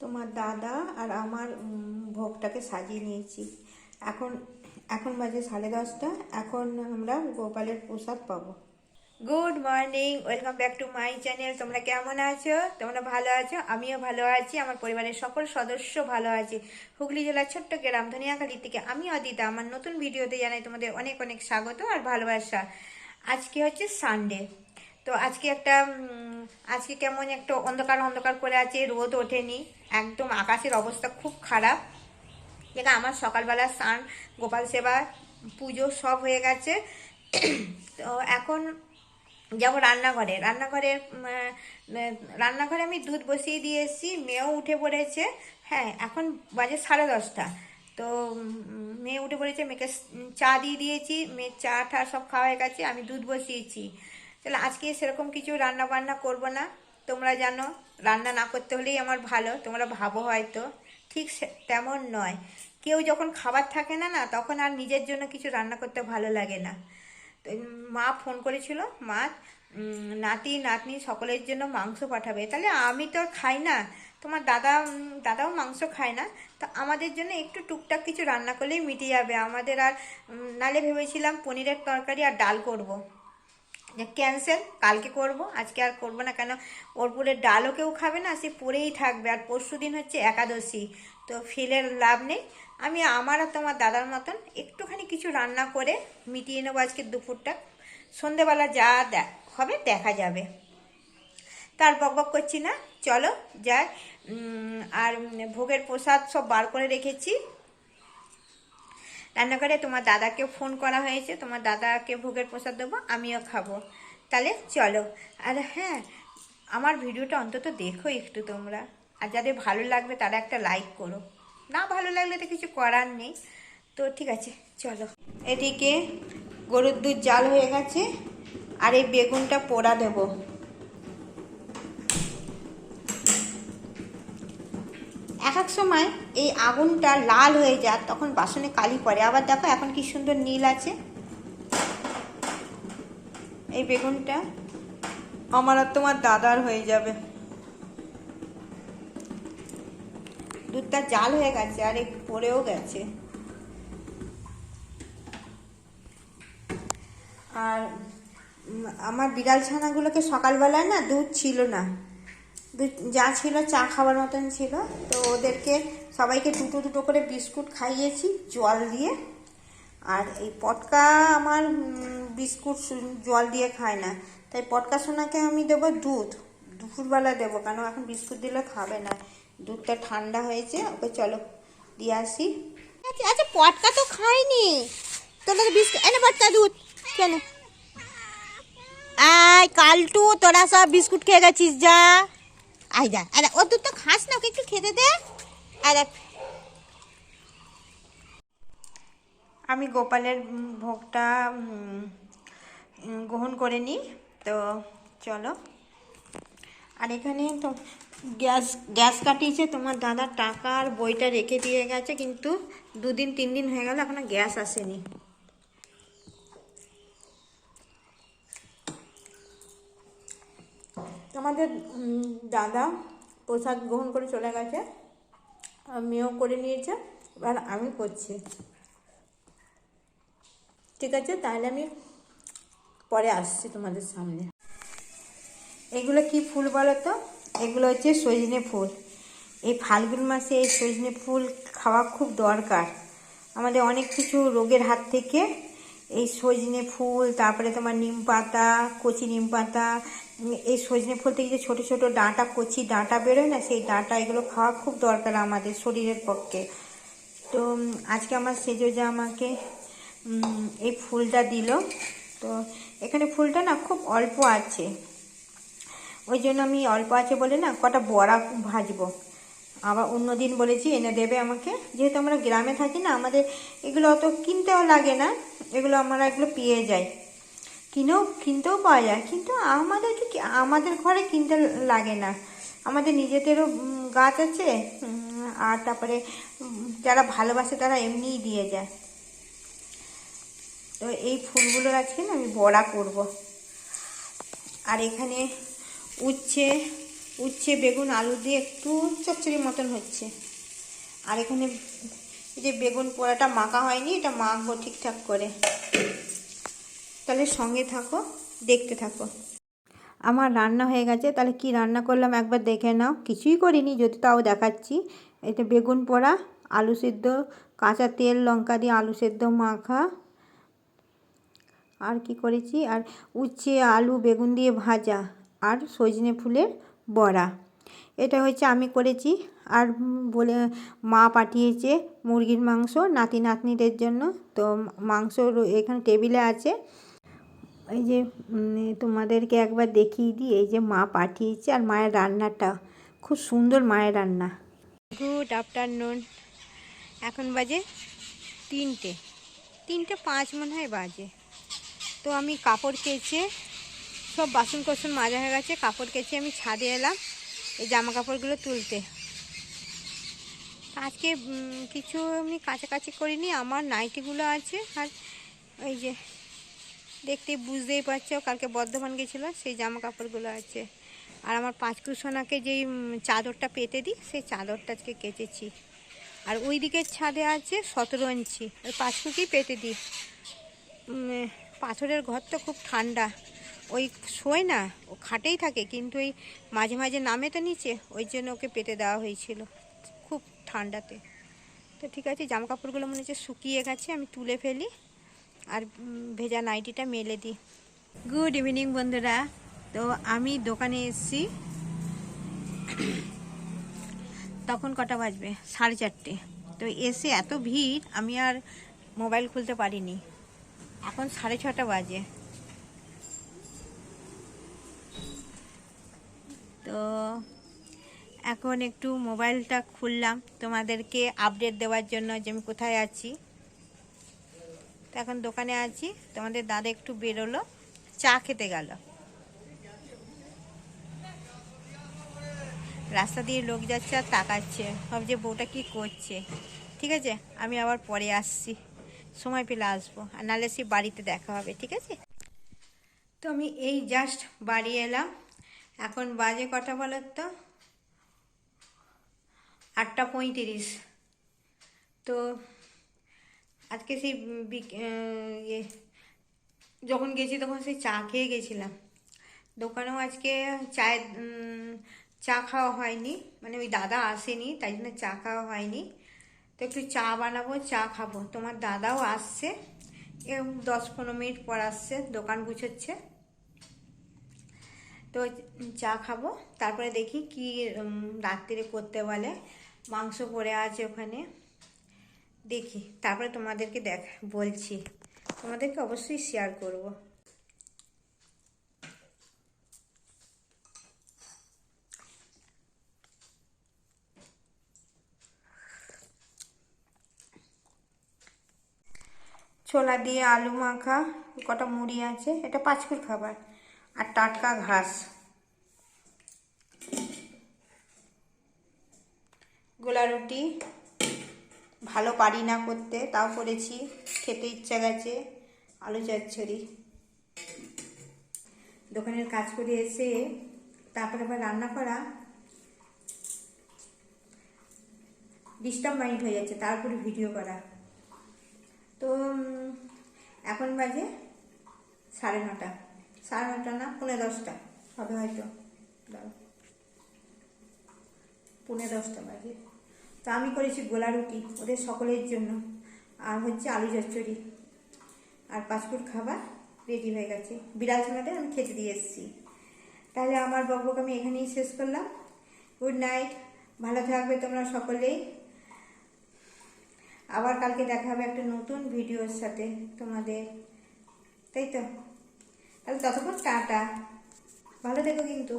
তোমার দাদা আর আমার ভোগটাকে সাজিয়ে নিয়েছি। এখন এখন বাজে সাড়ে দশটা। এখন আমরা গোপালের প্রসাদ পাবো। Good morning welcome back to my channel তোমরা কেমন আছো? তোমরা ভালো আছো? আমিও ভালো আছি। আমার পরিবারের সকল সদস্য ভালো আছে। হুগলি জেলার ছোট্ট গ্রাম ধনিয়াখালী থেকে আমি অদিতা। আমার নতুন ভিডিওতে জানাই তোমাদের অনেক অনেক স্বাগত আর ভালোবাসা। আজকে হচ্ছে সানডে তো আজকে একটা আজকে কেমন একটা অন্ধকার অন্ধকার করে আছে, রোদ ওঠেনি। একদম আকাশের অবস্থা খুব খারাপ। যেটা আমার সকালবেলা স্নান, গোপাল সেবা, পুজো সব হয়ে গেছে। তো এখন যাব রান্নাঘরে। রান্নাঘরে রান্নাঘরে আমি দুধ বসিয়ে দিয়ে এসেছি মেয়েও উঠে পড়েছে। হ্যাঁ এখন বাজে সাড়ে দশটা। তো মেয়ে উঠে পড়েছে, মেয়েকে চা দিয়ে দিয়েছি, মেয়ের চা টা সব খাওয়া হয়ে গেছে, আমি দুধ বসিয়েছি। তাহলে আজকে সেরকম কিছু রান্না বান্না করব না। তোমরা জানো, রান্না না করতে হলেই আমার ভালো, তোমরা ভাবো হয়তো। ঠিক তেমন নয়। কেউ যখন খাবার থাকে না না, তখন আর নিজের জন্য কিছু রান্না করতে ভালো লাগে না। তো মা ফোন করেছিল, মা নাতি, নাতনি সকলের জন্য মাংস পাঠাবে। তাহলে আমি তো খাই না। তোমার দাদা দাদাও মাংস খায় না। তো আমাদের জন্য একটু টুকটাক কিছু রান্না করলেই মিটে যাবে। আমাদের আর নালে ভেবেছিলাম পনিরের তরকারি আর ডাল করব। ক্যান্সেল কালকে করব, আজকে আর করব না, কেন? ওর পুরে ডালও কেউ খাবে না, সে পড়েই থাকবে, আর পরশু দিন হচ্ছে একাদশী। তো ফিলের লাভ নেই। আমি আমার আর তোমার দাদার মতন একটুখানি কিছু রান্না করে মিটিয়ে নেব আজকে দুপুরটা। সন্ধেবেলা যা দে- হবে, দেখা যাবে। তার বক বক করছি না। চলো, যাই। আর ভোগের প্রসাদ সব বার করে রেখেছি। রান্নাঘরে তোমার দাদাকে ফোন করা হয়েছে, তোমার দাদাকে ভোগের প্রসাদ দেবো, আমিও খাব। তাহলে চলো। আর হ্যাঁ আমার ভিডিওটা অন্তত দেখো একটু তোমরা। আর যাদের ভালো লাগবে তারা একটা লাইক করো। না ভালো লাগলে তো কিছু করার নেই। তো ঠিক আছে, চলো। এদিকে গরুর দুধ জাল হয়ে গেছে, আর এই বেগুনটা পোড়া দেবো। এক এক সময় এই আগুনটা লাল হয়ে যায়, তখন বাসনে কালি পড়ে। আবার দেখো এখন কি সুন্দর নীল আছে। এই বেগুনটা আমার আর তোমার দাদার হয়ে যাবে। দুধটা জাল হয়ে গেছে আর এই পড়েও গেছে। আর আমার বিড়াল ছানাগুলোকে সকালবেলায় না দুধ ছিল না। যা ছিল, চা খাবার মতন ছিল। তো ওদেরকে সবাইকে দুটো দুটো করে বিস্কুট খাইয়েছি, জল দিয়ে। আর এই পটকা আমার বিস্কুট জল দিয়ে খায় না। তাই পটকা সোনাকে আমি দেবো দুধ। দুপুরবেলা দেবো, কেন এখন বিস্কুট দিলে খাবে না। দুধটা ঠান্ডা হয়েছে, ওকে চলো দিয়ে আসি। আচ্ছা আচ্ছা পটকা তো খায়নি তোরা বিস্কুট, এনে পটকা, দুধ। কেন আয়, কালটু, তোরা সব বিস্কুট খেয়ে গেছিস, যা। আয় যা আরে ও দুধ তো খাস না, ওকে একটু খেতে দে। আরে আমি গোপালের ভোগটা গ্রহণ করে নিই, তো চলো। আর এখানে তো গ্যাস গ্যাস কাটিয়েছে, তোমার দাদা টাকা আর বইটা রেখে দিয়ে গেছে, কিন্তু দুদিন তিন দিন হয়ে গেল, এখনও গ্যাস আসেনি। আমাদের দাদা প্রসাদ গ্রহণ করে চলে গেছে মেয়েও করে নিয়েছে, এবার আমি করছি। ঠিক আছে, তাহলে আমি পরে আসছি তোমাদের সামনে। এগুলো কি ফুল বলো তো? এগুলো হচ্ছে সজনে ফুল। এই ফাল্গুন মাসে এই সজনে ফুল খাওয়া খুব দরকার। আমাদের অনেক কিছু রোগের হাত থেকে এই সজনে ফুল, তারপরে তোমার নিম পাতা, কচি নিম পাতা এই সজনে ফুল থেকে যে ছোটো ছোটো ডাঁটা, কচি ডাঁটা বেরোয় না, সেই ডাঁটা এগুলো খাওয়া খুব দরকার আমাদের শরীরের পক্ষে। তো আজকে আমার সেজোজা আমাকে এই ফুলটা দিল। তো, এখানে ফুলটা না খুব অল্প আছে। ওই জন্য আমি অল্প আছে বলে না কটা বড়া ভাজবো। আবার অন্য দিন বলেছি, এনে দেবে আমাকে। যেহেতু আমরা গ্রামে থাকি না, আমাদের এগুলো অত কিনতেও লাগে না। এগুলো আমরা এগুলো পেয়ে যাই। কিনেও, কিনতেও পাওয়া যায়। কিন্তু আমাদেরকে আমাদের ঘরে কিনতে লাগে না। আমাদের নিজেদেরও গাছ আছে আর তারপরে যারা ভালোবাসে তারা এমনিই দিয়ে যায়। তো এই ফুলগুলোর আজকে না আমি বড়া করব। আর এখানে উচ্ছে উচ্ছে, বেগুন, আলু দিয়ে একটু চচ্চড়ি মতন হচ্ছে। আর এখানে এই যে বেগুন পোড়াটা মাখা হয়নি, এটা মাখবো ঠিকঠাক করে। তাহলে সঙ্গে থাকো, দেখতে থাকো। আমার রান্না হয়ে গেছে, তাহলে কি রান্না করলাম একবার দেখে নাও। কিছুই করিনি যদি তাও দেখাচ্ছি। এটা বেগুন পোড়া, আলু সেদ্ধ, কাঁচা তেল, লঙ্কা দিয়ে আলু সেদ্ধ মাখা। আর কি করেছি? আর উচ্ছে, আলু, বেগুন দিয়ে ভাজা। আর সজনে ফুলের বড়া। এটা হচ্ছে আমি করেছি। আর বলে, মা পাঠিয়েছে মুরগির মাংস নাতি নাতনিদের জন্য। তো মাংস এখানে টেবিলে আছে। এই যে তোমাদেরকে একবার দেখিয়ে দিই। এই যে মা পাঠিয়েছে আর মায়ের রান্নাটা। খুব সুন্দর মায়ের রান্না। গুড আফটারনুন এখন বাজে তিনটে। তিনটে পাঁচ মনে হয় বাজে। তো আমি কাপড় কেচে সব বাসন কোসন মাজা হয়ে গেছে, কাপড় কেচে আমি ছাদে এলাম, এই জামা কাপড়গুলো তুলতে। আজকে কিছু আমি কাছাকাছি করিনি, আমার নাইটিগুলো আছে, আর ওই যে দেখতে বুঝতেই পারছ, কালকে বর্ধমান গেছিল সেই জামা কাপড়গুলো আছে। আর আমার পাঁচকুসোনাকে যেই চাদরটা পেতে দিই, সেই চাদরটা আজকে কেচেছি। আর ওই দিকের ছাদে আছে সতেরো ইঞ্চি, ওই পাঁচকুকেই পেতে দিই। পাথরের ঘর তো খুব ঠান্ডা। ওই শোয় না, ও খাটেই থাকে, কিন্তু ওই মাঝে মাঝে নামে তো নিচে, ওই জন্য ওকে পেতে দেওয়া হয়েছিল খুব ঠান্ডাতে। তো ঠিক আছে জামা কাপড়গুলো মনে হচ্ছে শুকিয়ে গেছে, আমি তুলে ফেলি আর ভেজা নাইটিটা মেলে দিই। গুড ইভিনিং বন্ধুরা। তো আমি দোকানে এসেছি। তখন কটা বাজবে? সাড়ে চারটে। তো এসে এত ভিড়, আমি আর মোবাইল খুলতে পারিনি। এখন সাড়ে ছটা বাজে। তো এখন একটু মোবাইলটা খুললাম। তোমাদেরকে আপডেট দেওয়ার জন্য যে আমি কোথায় আছি। তো এখন দোকানে আছি। তোমাদের দাদা একটু বেরোলো, চা খেতে গেল। রাস্তা দিয়ে লোক যাচ্ছে আর তাকাচ্ছে। ভাবছে বউটা কি করছে। ঠিক আছে, আমি আবার পরে আসছি। সময় পেলে আসব, আর নাহলে সে বাড়িতে দেখা হবে, ঠিক আছে? তো আমি এই জাস্ট বাড়ি এলাম। এখন বাজে কটা বলো তো? আটটা পঁয়ত্রিশ। তো আজকে সেই ইয়ে যখন গেছি তখন সেই চা খেয়ে গেছিলাম। দোকানেও আজকে চায়ের চা খাওয়া হয়নি। মানে ওই দাদা আসেনি, তাই জন্য চা খাওয়া হয়নি। তো একটু চা বানাবো, চা খাব। তোমার দাদাও আসছে। এ দশ পনেরো মিনিট পর আসছে, দোকান গুছোচ্ছে। তো চা খাব। তারপরে দেখি কি রাত্রিরে করতে বলে। মাংস পড়ে আছে ওখানে। দেখি, তারপরে তোমাদেরকে দেখ, বলছি। তোমাদেরকে অবশ্যই শেয়ার করব। ছোলা দিয়ে আলু মাখা, কটা মুড়ি আছে, এটা পাঁচকুর খাবার। আর টাটকা ঘাস। গোলা রুটি। ভালো পারি না করতে, তাও করেছি। খেতে ইচ্ছা গেছে। আলু চচ্চড়ি। দোকানের কাজ করে এসে তারপরে আবার রান্না করা। ডিস্টার্ব মাইন্ড হয়ে যাচ্ছে তারপরে ভিডিও করা। তো এখন বাজে সাড়ে নটা। সাড়ে নটা না, পৌনে দশটা হবে হয়তো। দাঁড়াও। পৌনে দশটা বাজে। তো আমি করেছি গোলা রুটি ওদের সকলের জন্য। আর হচ্ছে আলু চচ্চড়ি। আর পাঁচপুর খাবার রেডি হয়ে গেছে। বিড়াল ছানাদের আমি খেতে দিয়ে এসেছি। তাহলে আমার বকবক আমি এখানেই শেষ করলাম। গুড নাইট ভালো থাকবে তোমরা সকলেই। আবার কালকে দেখা হবে একটা নতুন ভিডিওর সাথে তোমাদের। তাই তো? তাহলে ততক্ষণ টাটা ভালো দেখো কিন্তু।